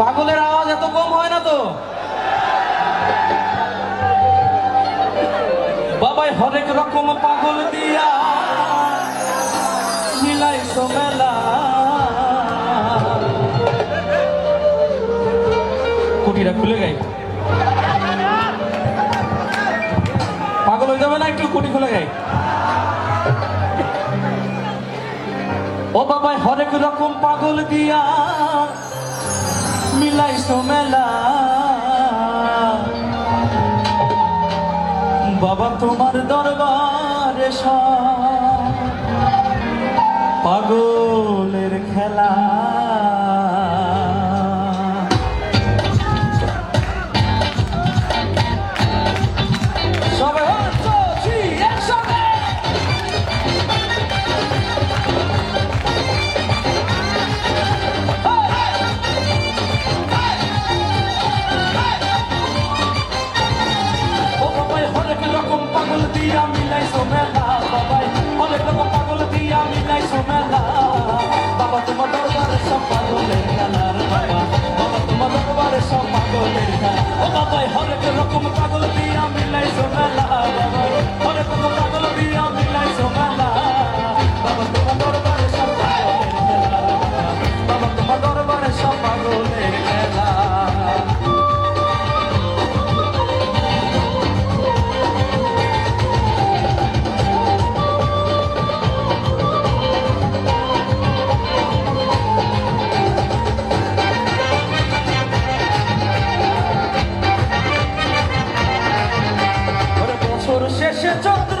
পাগলের আওয়াজ এত কম হয় না তো? বাবাই হরেক রকম পাগল দিয়া মিলাইছো মেলা। কুটিটা খুলে গাই। পাগল হয়ে যাবে না একটু কুটি খুলে গাই। ও বাবাই হরেক রকম পাগল দিয়া মিলাইছো মেলা বাবা তোমার দরবারে পাগলের খেলা। দিয়া মিলাইছো মেলা বাবাই। হরেক রকম পাগল দিয়া মিলাইছো মেলা বাবা তোমার দরবারে সব পাগলের খেলা রে বাবা। বাবা তোমার দরবারে সব পাগলের খেলা ও বাবাই, হরেক রকম পাগল দিয়া মিলাইছো মেলা শেষে চন্দ্র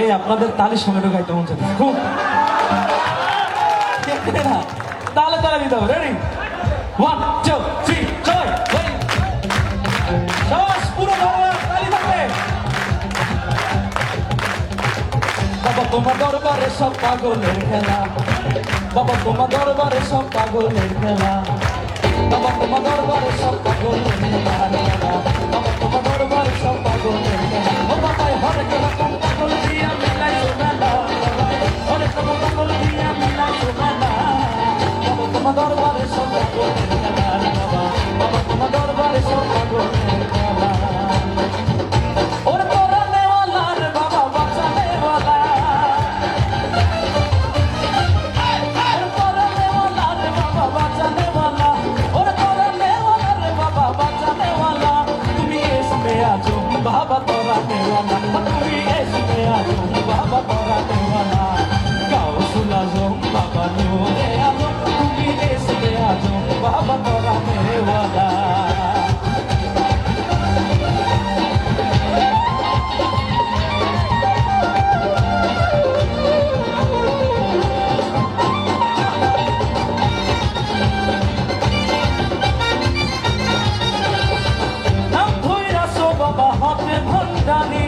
এই আপনাদের তালি সঙ্গে গাইতে মন চাচ্ছে খুব। তাহলে তারা দিতে হবে রেডি ওয়ান টু তালি বাবা, তোমার দরবারে সব পাগলের খেলা। বাবা, তোমার দরবারে সব পাগলের খেলা। বাবা, তোমার দরবারে সব পাগলের খেলা। ও বাবাই ভণ্ডামি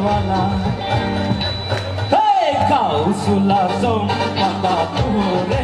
দেওয়ালা কাউসুলা সোম পাতা তোরে